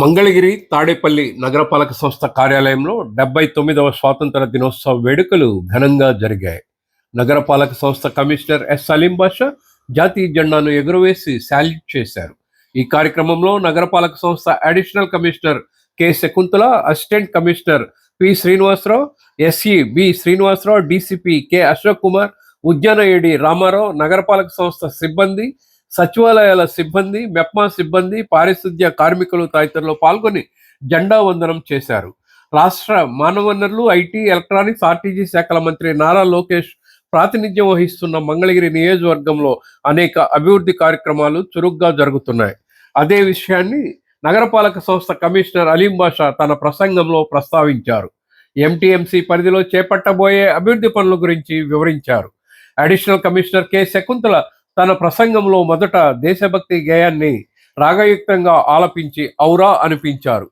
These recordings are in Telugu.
మంగళగిరి తాడేపల్లి నగరపాలక సంస్థ కార్యాలయంలో డెబ్బై తొమ్మిదవ స్వాతంత్ర దినోత్సవ వేడుకలు ఘనంగా జరిగాయి. నగరపాలక సంస్థ కమిషనర్ ఎస్ సలీం బాషా జాతీయ జెండాను ఎగురవేసి శాల్యూట్ చేశారు. ఈ కార్యక్రమంలో నగరపాలక సంస్థ additional commissioner K Shakuntala assistant commissioner P Srinivasarao SE B Srinivasarao DCP K Ashok Kumar ఉద్యాన ఏడి రామారావు నగరపాలక సంస్థ సిబ్బంది సచివాలయాల సిబ్బంది మెప్మా సిబ్బంది పారిశుద్ధ్య కార్మికులు తదితరులు పాల్గొని జెండా వందనం చేశారు. రాష్ట్ర మానవ వనరులు ఐటీ ఎలక్ట్రానిక్స్ ఆర్టీజీ శాఖల మంత్రి నారా లోకేష్ ప్రాతినిధ్యం వహిస్తున్న మంగళగిరి నియోజకవర్గంలో అనేక అభివృద్ధి కార్యక్రమాలు చురుగ్గా జరుగుతున్నాయి. అదే విషయాన్ని నగరపాలక సంస్థ కమిషనర్ అలీం బాషా తన ప్రసంగంలో ప్రస్తావించారు. ఎంటీఎంసీ పరిధిలో చేపట్టబోయే అభివృద్ధి పనుల గురించి వివరించారు. అడిషనల్ కమిషనర్ కె శకుంతల తన ప్రసంగంలో మొదట దేశభక్తి గేయాన్ని రాగయుక్తంగా ఆలపించి ఔరా అనిపించారు.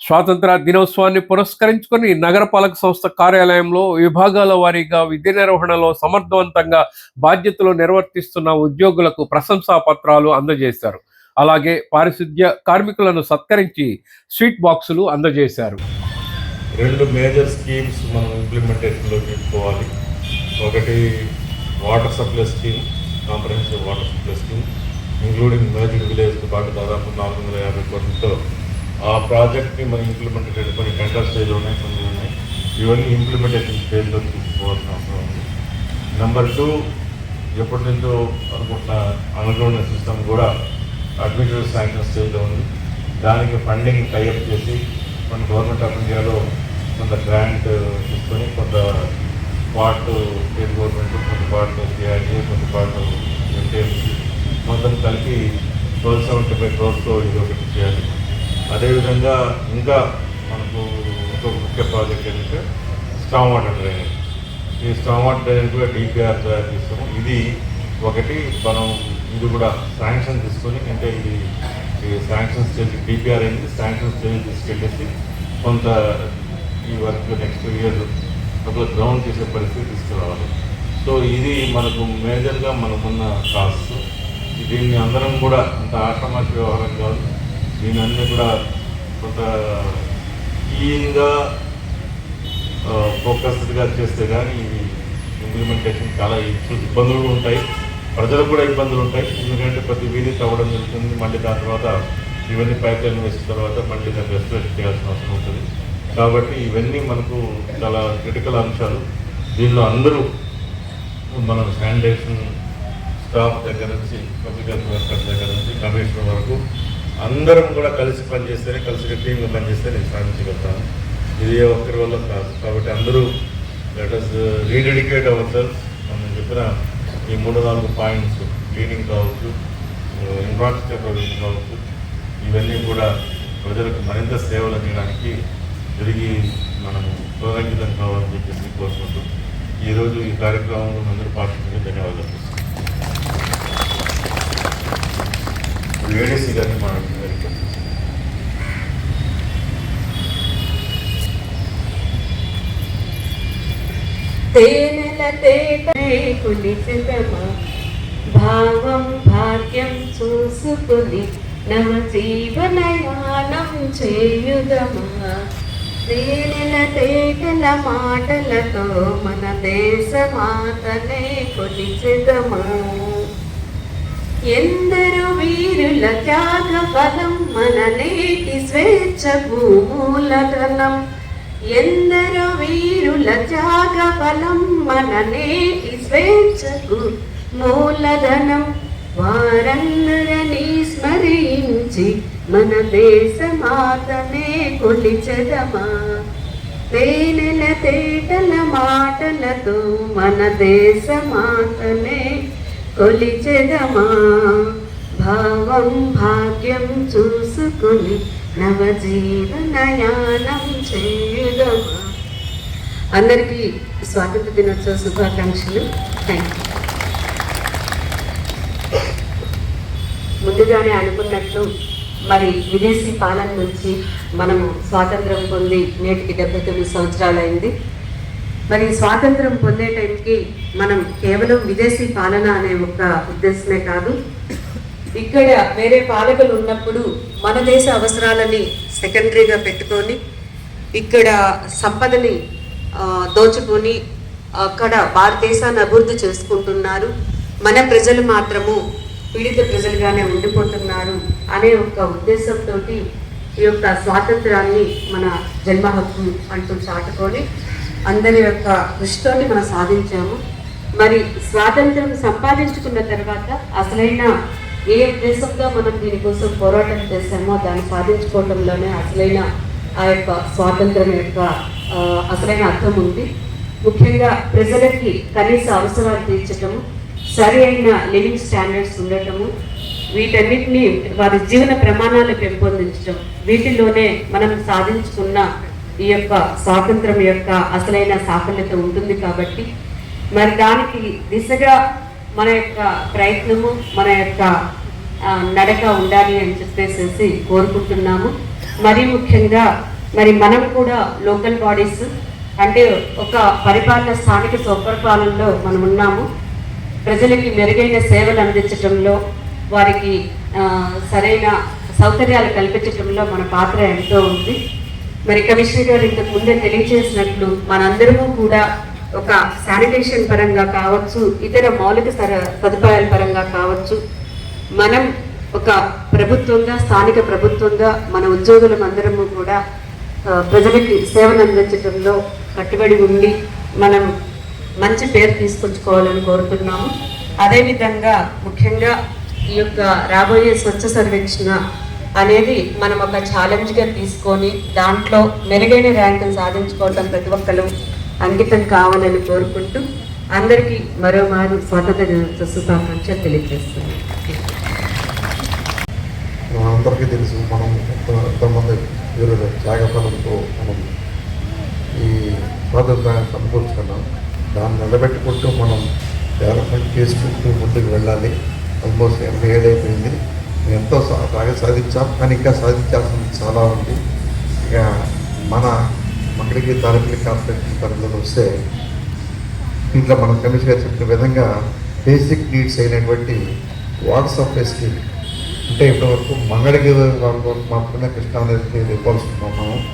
స్వాతంత్ర దినోత్సవాన్ని పురస్కరించుకొని నగరపాలక సంస్థ కార్యాలయంలో విభాగాల వారీగా విద్య నిర్వహణలో సమర్థవంతంగా బాధ్యతలు నిర్వర్తిస్తున్న ఉద్యోగులకు ప్రశంసా పత్రాలు అందజేశారు. అలాగే పారిశుద్ధ్య కార్మికులను సత్కరించి స్వీట్ బాక్సులు అందజేశారు. రెండు మేజర్ స్కీమ్స్ మనం ఇంప్లిమెంటేషన్లో తీసుకోవాలి ఒకటి water supply scheme comprehensive water supply scheme including major విలేజ్తో పాటు దాదాపు నాలుగు వందల యాభై కోట్లతో ఆ ప్రాజెక్ట్ని మనం ఇంప్లిమెంటేషన్ కొన్ని టెండర్ స్టేజ్లో ఉన్నాయి కొన్ని ఉన్నాయి. ఇవన్నీ ఇంప్లిమెంటేషన్ స్టేజ్లో తీసుకోవాల్సిన అవసరం ఉంది. నెంబర్ టూ ఎప్పటి నుంచో అనుకుంటున్న అండర్గ్రౌండ్ సిస్టమ్ కూడా అడ్మినిస్ట్రేటివ్ శాంక్షన్ స్టేజ్లో ఉంది. దానికి ఫండింగ్ టైఅప్ చేసి మన గవర్నమెంట్ ఆఫ్ ఇండియాలో కొంత గ్రాంట్ తీసుకొని కొంత పార్ట్ స్టేట్ గవర్నమెంట్ కొంత పార్ట్ సిఆర్డీ కొంత పార్ట్ ఎంటీఎంసీ మొత్తం కలిపి ట్వెల్వ్ సెవెంటీ ఫైవ్ క్రోర్స్తో ఇది ఒకటి చేయాలి. అదేవిధంగా ఇంకా మనకు ఇంకొక ముఖ్య ప్రాజెక్ట్ ఏంటంటే స్టామ్ వాటర్ డ్రైనేజ్. ఈ స్టామ్ వాటర్ డ్రైనేజ్ కూడా డిపిఆర్ తయారు చేస్తాము ఇది ఒకటి మనం ఇది కూడా శాంక్షన్ తీసుకొని అంటే ఇది ఈ శాంక్షన్ స్టేజ్ డిపిఆర్ అయింది శాంక్షన్ స్టేజ్ తీసుకెళ్ళేసి కొంత ఈ వర్క్ నెక్స్ట్ ఇయర్ ఒక గ్రౌండ్ చేసే పరిస్థితి తీసుకురావాలి. సో ఇది మనకు మేజర్గా మనకున్న కాస్ దీన్ని అందరం కూడా అంత ఆశ్రమాష వ్యవహారం కాదు. దీని అన్ని కూడా కొంత క్లీన్గా ఫోకస్డ్గా చేస్తే కానీ ఇది ఇంప్లిమెంటేషన్ చాలా ఇబ్బందులు ఉంటాయి. ప్రజలకు కూడా ఇబ్బందులు ఉంటాయి. ఎందుకంటే ప్రతి వీధి తవ్వడం జరుగుతుంది. మళ్ళీ దాని తర్వాత ఇవన్నీ పైపులైన్ వేసిన తర్వాత మళ్ళీ దాన్ని రెస్టరేషన్ చేయాల్సిన అవసరం ఉంటుంది. కాబట్టి ఇవన్నీ మనకు చాలా క్రిటికల్ అంశాలు. దీనిలో అందరూ మనం శానిటేషన్ స్టాఫ్ దగ్గర నుంచి పబ్లిక్ హెల్త్ వర్కర్స్ దగ్గర నుంచి కమిషనర్ వరకు అందరం కూడా కలిసి పనిచేస్తేనే కలిసి టీంగా పనిచేస్తే నేను సాధించగలుగుతాను ఇది ఏ ఒక్కరి వల్ల కాదు. కాబట్టి అందరూ let us rededicate ourselves మనం చెప్పిన ఈ మూడు నాలుగు పాయింట్స్ క్లీనింగ్ కావచ్చు uh, ఇన్ఫ్రాస్ట్రక్చర్ కావచ్చు ఇవన్నీ కూడా ప్రజలకు మరింత సేవలు అందించడానికి తిరిగి మనము కృతజ్ఞతం కావాలని చెప్పేసి కోరుకుంటూ ఈరోజు ఈ కార్యక్రమంలో అందరూ పాల్గొని ధన్యవాదాలు ఏడీసీ గారిని మాట్లాడుతున్నారు తేనెల తేటనే కులిసితమా భావం భాగ్యం చూసుకుని నవ జీవనయానం చేయుదమా? తేనెల తేటల మాటలతో మన దేశ మాతనే కొలిచెదమా ఎందరు వీరుల త్యాగ ఫలం మన నేటి స్వేచ్ఛ భూమూలధనం ఎందరు వీరుల త్యాగ ఫలం మన నేటి స్వేచ్ఛకు మూలధనం. వారందరని స్మరించి మన దేశమాతనే కొలిచెదమా? తేనెల తేటల మాటలతో మన దేశమాతనే కొలిచెదమా? భావం భాగ్యం చూసుకుని నవజీవనయానం చేయుదమా? అందరికీ స్వాతంత్ర దినోత్సవ శుభాకాంక్షలు. థ్యాంక్ యూ ముందుగానే అనుకున్నట్లు మరి విదేశీ పాలన నుంచి మనము స్వాతంత్రం పొంది నేటికి డెబ్బై తొమ్మిది సంవత్సరాలైంది. మరి స్వాతంత్రం పొందే టైంకి మనం కేవలం విదేశీ పాలన అనే ఒక ఉద్దేశమే కాదు. ఇక్కడ వేరే పాలకులు ఉన్నప్పుడు మన దేశ అవసరాలని సెకండరీగా పెట్టుకొని ఇక్కడ సంపదని దోచుకొని అక్కడ భారతదేశాన్ని అభివృద్ధి చేసుకుంటున్నారు. మన ప్రజలు మాత్రము పీడిత ప్రజలుగానే ఉండిపోతున్నారు అనే ఒక ఉద్దేశంతో ఈ యొక్క స్వాతంత్రాన్ని మన జన్మ హక్కు అంటూ చాటుకొని అందరి యొక్క కృషితోని మనం సాధించాము. మరి స్వాతంత్రం సంపాదించుకున్న తర్వాత అసలైన ఏ ఉద్దేశంగా మనం దీనికోసం పోరాటం చేశామో దాన్ని సాధించుకోవడంలోనే అసలైన ఆ యొక్క స్వాతంత్రం యొక్క అసలైన అర్థం ఉంది. ముఖ్యంగా ప్రజలకి కనీస అవసరాలు తీర్చటము సరి అయిన లివింగ్ స్టాండర్డ్స్ ఉండటము వీటన్నిటిని వారి జీవన ప్రమాణాలు పెంపొందించడం వీటిలోనే మనం సాధించుకున్న ఈ యొక్క స్వాతంత్రం యొక్క అసలైన సాఫల్యత ఉంటుంది కాబట్టి మరి దానికి దిశగా మన యొక్క ప్రయత్నము మన యొక్క నడక ఉండాలి అని చెప్పేసి కోరుకుంటున్నాము. మరీ ముఖ్యంగా మరి మనం కూడా లోకల్ బాడీస్ అంటే ఒక పరిపాలన స్థానిక స్వపరిపాలనలో మనం ఉన్నాము ప్రజలకి మెరుగైన సేవలు అందించడంలో వారికి సరైన సౌకర్యాలు కల్పించడంలో మన పాత్ర ఎంతో ఉంది. మరి కమిషనర్ గారు ఇంతకు ముందే తెలియజేసినట్లు మనందరము కూడా ఒక శానిటేషన్ పరంగా కావచ్చు ఇతర మౌలిక సర సదుపాయాల పరంగా కావచ్చు మనం ఒక ప్రభుత్వంగా స్థానిక ప్రభుత్వంగా మన ఉద్యోగులం అందరము కూడా ప్రజలకి సేవలు అందించడంలో కట్టుబడి ఉండి మనం మంచి పేరు తీసుకొచ్చుకోవాలని కోరుతున్నాము. అదేవిధంగా ముఖ్యంగా ఈ యొక్క రాబోయే స్వచ్ఛ సర్వేక్షణ అనేది మనం ఒక ఛాలెంజ్గా తీసుకొని దాంట్లో మెరుగైన ర్యాంకులు సాధించుకోవడం ప్రతి ఒక్కరు అంకితం కావాలని కోరుకుంటూ అందరికీ మరోమారు స్వాతంత్ర దినోత్సవ శుభాకాంక్షలు తెలియజేస్తున్నాను. అందరికీ తెలుసు మనం ఎంతమంది వీరుల త్యాగఫలంతో మనం ఈ స్వాతంత్రాన్ని సమకూర్చుకున్నాం. దాన్ని నిలబెట్టుకుంటూ మనం డెవలప్మెంట్ చేసుకుంటూ ముందుకు వెళ్ళాలి. ఆల్మోస్ట్ ఎనభై ఏడు అయిపోయింది. ఎంతో సా- బాగా సాధించాం. కానీ ఇంకా సాధించాల్సింది చాలా ఉంది. ఇక మన మక్కడికి తాలూకు కాన్ఫరెన్స్ పరిధిలో వస్తే దీంట్లో మనం కమిషన్ గారు చెప్పిన విధంగా బేసిక్ నీడ్స్ అయినటువంటి వాట్సాప్ ఫెసిలిటీ అంటే ఇప్పటివరకు మంగళగిరి వరకు మాత్రమే కృష్ణానదికి ఇవ్వాల్సుకున్నాం మనం.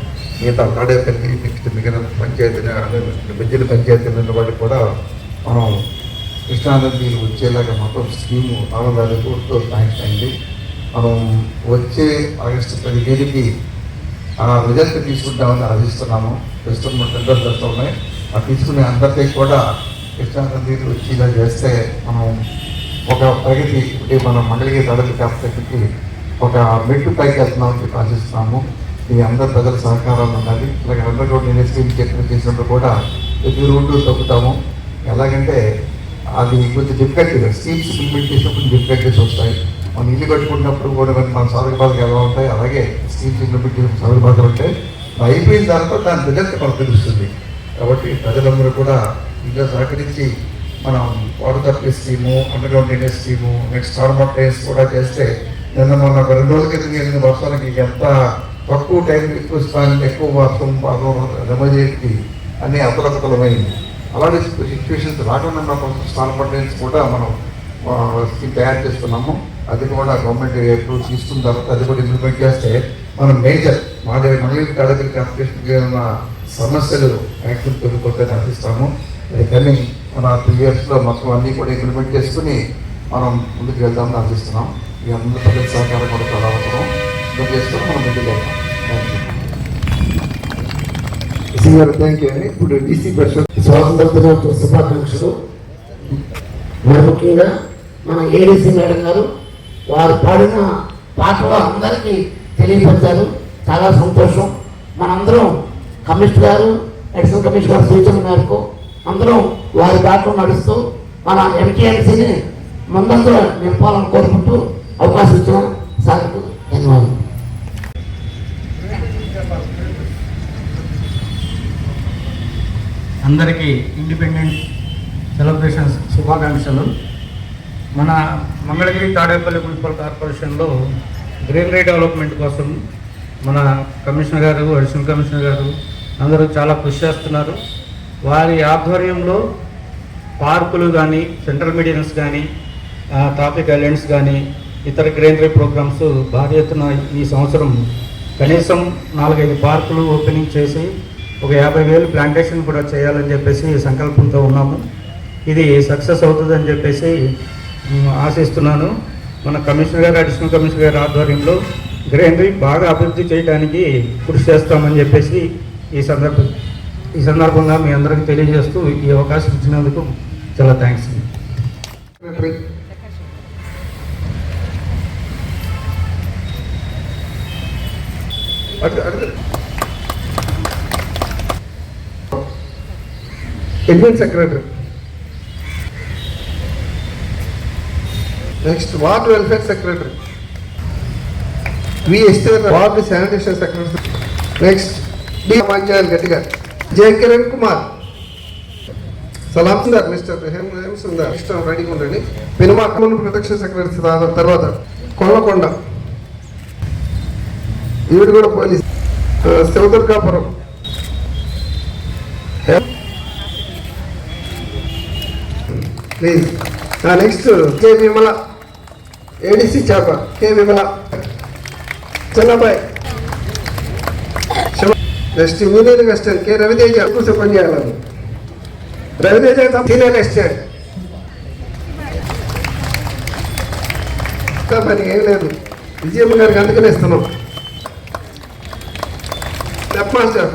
మిగతా తాడేపల్లి నెక్స్ట్ మిగిలిన పంచాయతీని అదే బెజ్జల పంచాయతీల వాటికి కూడా మనం కృష్ణానది వచ్చేలాగా మొత్తం స్కీము నాలుగు వేల కోట్లతో అయింది మనం వచ్చే ఆగస్టు పదిహేనుకి ఆ రిజల్ట్ తీసుకుంటామని ఆశిస్తున్నాము. ప్రస్తుతం మన టెండర్ దశ ఉన్నాయి. ఆ తీసుకునే అందరికీ కూడా కృష్ణానది నీళ్ళు వచ్చేలా చేస్తే మనం ఒక ప్రగతి అంటే మన మండలికి తడలి కాపరేషన్కి ఒక మెట్టు పైకి వెళ్తున్నామని చెప్పి ఆశిస్తున్నాము. మీ అందరి ప్రజల సహకారం ఉండాలి. అలాగే అండర్ గ్రౌండ్ ఇండస్ట్రీ చెప్పిన చేసినప్పుడు కూడా ప్రతి రోడ్డు తగ్గుతాము ఎలాగంటే అది కొంచెం డిఫికల్ట్గా స్కీమ్స్ ఇంప్లిమెంట్ చేసినప్పుడు డిఫికల్టీస్ వస్తాయి. మనం ఇల్లు కట్టుకున్నప్పుడు కూడా మన సాధక బాధలు ఎలా ఉంటాయి? అలాగే స్కీమ్స్ ఇంప్లిమెంట్ చేసిన సాధక బాధలు ఉంటాయి అయిపోయిన తర్వాత దాని రిజల్ట్ మనకు తెలుస్తుంది కాబట్టి ప్రజలందరూ కూడా ఇంకా సహకరించి మనం water supply scheme underground drainage scheme next farmer trains కూడా చేస్తే నిన్న మొన్న రెండు రోజుల క్రితం జరిగిన వర్షానికి ఎంత తక్కువ టైం ఎక్కువ స్థానం ఎక్కువ వాస్తవం పాదం రెమోజీకి అన్ని అతలకుతలమైంది అలాంటి సిచ్యువేషన్స్ రాకుండా కొంచెం ఫార్మర్ ట్రైన్స్ కూడా మనం స్కీమ్ తయారు చేస్తున్నాము. అది కూడా గవర్నమెంట్ ఎప్పుడు తీసుకున్న తర్వాత అది కూడా ఇంప్లిమెంట్ చేస్తే మనం మేజర్ మా దగ్గర మళ్ళీ కాలేజీ కాంపిటీషన్కి ఉన్న సమస్యలు యాక్షన్ తొలిపోతాయని ఆశిస్తాము కానీ మన త్రీ ఇయర్స్లో మొత్తం అన్నీ కూడా ఇంప్లిమెంట్ చేసుకుని మనం ముందుకు వెళ్దామని ఆశిస్తున్నాం. ఈ అందరి ప్రజల సహకారం కూడా చాలా అవసరం. ఇంప్లిమెంట్ చేసుకుని మనం ముందుకు వెళ్తాం థ్యాంక్ గారు థ్యాంక్ యూ అండి. ఇప్పుడు డీసీ పరిషత్ స్వాతంత్ర దినోత్సవ శుభాకాంక్షలు. మరి ముఖ్యంగా మన ఏడీసీ మేడం గారు వారు పాడిన పాటలు అందరికీ తెలియపరిచారు. చాలా సంతోషం. మనందరం కమిషనర్ గారు అడిషనల్ కమిషనర్ గారు సూచన మేరకు అందరం వారి బాటలో నడుస్తూ మన ఎంకేఎంసీని ముందంతా నింపాలని కోరుకుంటూ అవకాశం ఇచ్చిన సార్కు ధన్యవాదాలు. అందరికీ ఇండిపెండెంట్ సెలబ్రేషన్స్ శుభాకాంక్షలు. మన మంగళగిరి తాడేపల్లి మున్సిపల్ కార్పొరేషన్లో గ్రీనరీ డెవలప్మెంట్ కోసం మన కమిషనర్ గారు అడిషనల్ కమిషనర్ గారు అందరూ చాలా కృషి చేస్తున్నారు. వారి ఆధ్వర్యంలో పార్కులు కానీ సెంట్రల్ మీడియన్స్ కానీ ట్రాఫిక్ ఐలాండ్స్ కానీ ఇతర గ్రీనరీ ప్రోగ్రామ్స్ భారీ ఎత్తున ఈ సంవత్సరం కనీసం నాలుగైదు పార్కులు ఓపెనింగ్ చేసి ఒక యాభై వేలు ప్లాంటేషన్ కూడా చేయాలని చెప్పేసి సంకల్పంతో ఉన్నాము. ఇది సక్సెస్ అవుతుందని చెప్పేసి ఆశిస్తున్నాను. మన కమిషనర్ గారు అడిషనల్ కమిషనర్ గారి ఆధ్వర్యంలో గ్రీనరీ బాగా అభివృద్ధి చేయడానికి కృషి చేస్తామని చెప్పేసి ఈ సందర్భ ఈ సందర్భంగా మీ అందరికీ తెలియజేస్తూ ఈ అవకాశం ఇచ్చినందుకు చాలా థ్యాంక్స్ సెక్రటరీ. అటు- అటు- secretary. Next ward welfare secretary. వి ester ward sanitation secretary. Next D పంచాయల్ గట్టిగా. జే కిరణ్ కుమార్. సలాం సార్ మిస్టర్ హేమ్ హేమ్ సుందర్ ఇష్టం రెడీగా ఉండండి పెనుమా కమ్యూనిటీ ప్రొటెక్షన్ సెక్రటరీ తర్వాత- తర్వాత కొల్లకొండ ఈవిడ కూడా పోలీస్. ఆ, Sivadurgapuram. Please. Next K Vimala ADC చేప. K Vimala. చిన్నబాయ్ next union assistant K Raviteja. కూర్చో పని చేయాలని రవితేజ సీనియర్ అసిస్టెంట్ ఇంకా మరి ఏం లేదు. విజయమ్మ గారికి అందుకనే ఇస్తున్నాం. స్టెప్ సార్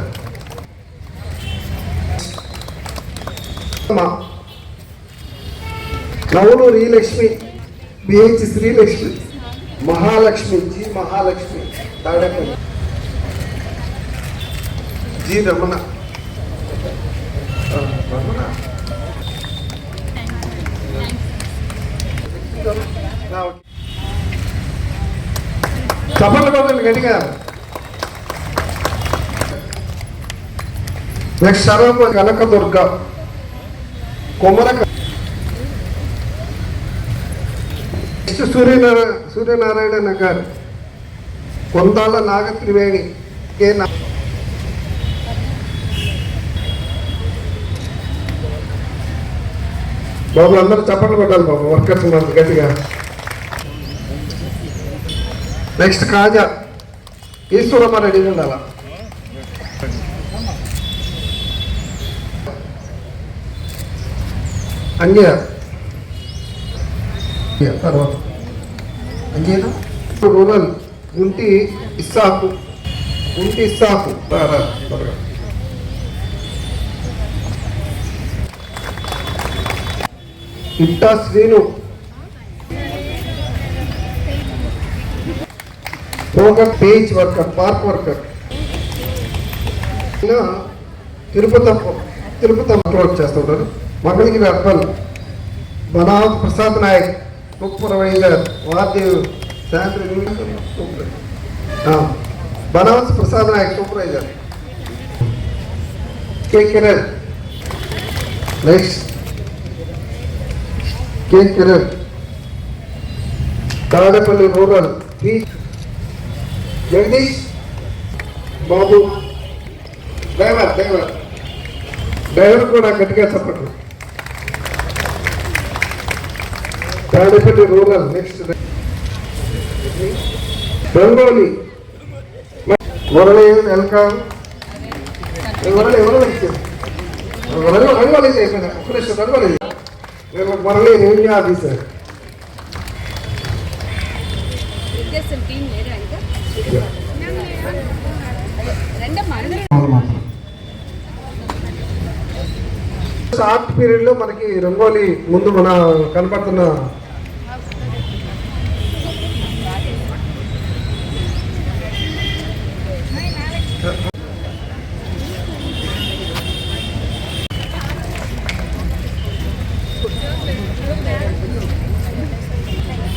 అమ్మా. Navaluru Srilakshmi BH Srilakshmi Mahalakshmi G Mahalakshmi Tadapalli G Ramana. Ramana ఆ, చప్పట్లు కొట్టండి గట్టిగా నెక్స్ట్ కనకదుర్గ కొమరక. నెక్స్ట్ సూర్యనారాయణ సూర్యనారాయణ గారు కొందాల నాగ త్రివేణి కే. నా బాబు అందరూ చప్పట్లు కొట్టాలి బాబు. వర్కర్స్ మంది గట్టిగా. నెక్స్ట్ కాజా. ఈశ్వరమ్మ రెడీ ఉండాల? అంజయ అంజయ్య తర్వాత. అంజయ్యనా రూరల్ ఉంటి ఇస్సాకు. ఉంటి ఇస్సాకు. త్వరగా. ఇట్టా శ్రీను. పోగర్ page worker park worker. Tirupati Tirupati approach చేస్తుంటారు Mangalagiri urban బనా Prasad Nayak. Supervisor వార్దేవ్ Shanti Banavath Prasad Nayak supervisor K Kiran next K Kiran Tadepalli rural P Jagadeesh Babu driver driver driver కూడా గట్టిగా చెప్పండి Tadepalli rural next Rangoli Murali welcome Murali Murali Ranga rangoli చేసిన ఒక నిమిషం rangoli Murali revenue officer short పీరియడ్లో మనకి రంగోలి ముందు మన కనపడుతున్న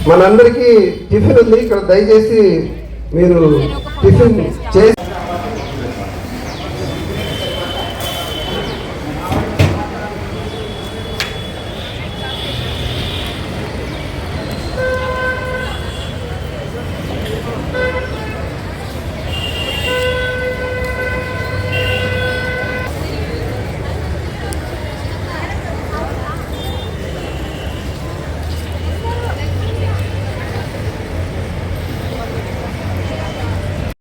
మనందరికీ టిఫిన్ ఉంది. ఇక్కడ దయచేసి మీరు టిఫిన్ చేసి